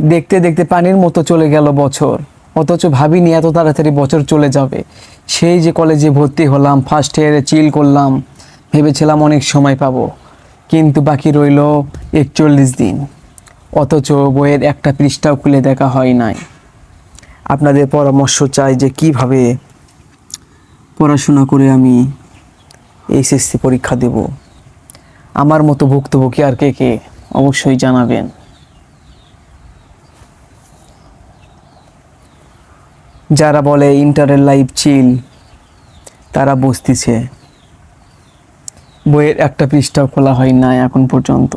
দেখতে দেখতে পানির মতো চলে গেল বছর। অথচ ভাবিনি এত তাড়াতাড়ি বছর চলে যাবে। সেই যে কলেজে ভর্তি হলাম ফার্স্ট ইয়ারে চিল করলাম, ভেবেছিলাম অনেক সময় পাবো। কিন্তু বাকি রইল একচল্লিশ দিন। অথচ বইয়ের একটা পৃষ্ঠাও খুলে দেখা হয় নাই। আপনাদের পরামর্শ চাই যে কীভাবে পড়াশোনা করে আমি এইচএসসি পরীক্ষা দেব। আমার মতো ভুক্তভোগী আর কে কে? অবশ্যই জানাবেন। যারা বলে ইন্টারের লাইফ চিল তারা বসতিছে। বইয়ের একটা পৃষ্ঠাও খোলা হয় না এখন পর্যন্ত।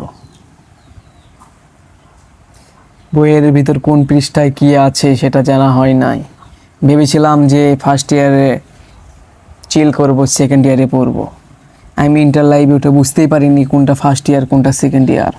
বইয়ের ভিতর কোন পৃষ্ঠায় কি আছে সেটা জানা হয় নাই। ভেবেছিলাম যে ফার্স্ট ইয়ারে চিল করব সেকেন্ড ইয়ারে পড়ব। আমি ইন্টার লাইফে ওটা বুঝতেই পারিনি কোনটা ফার্স্ট ইয়ার কোনটা সেকেন্ড ইয়ার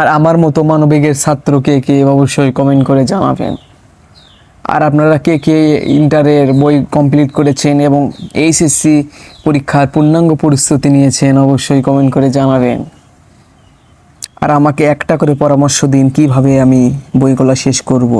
আর আমার মতো মানবিকের ছাত্র কে কে অবশ্যই কমেন্ট করে জানাবেন। আর আপনারা কে কে ইন্টারের বই কমপ্লিট করেছেন এবং এইচএসসি পরীক্ষার পূর্ণাঙ্গ প্রস্তুতি নিয়েছেন অবশ্যই কমেন্ট করে জানাবেন। আর আমাকে একটা করে পরামর্শ দিন, কীভাবে আমি বইগুলো শেষ করব।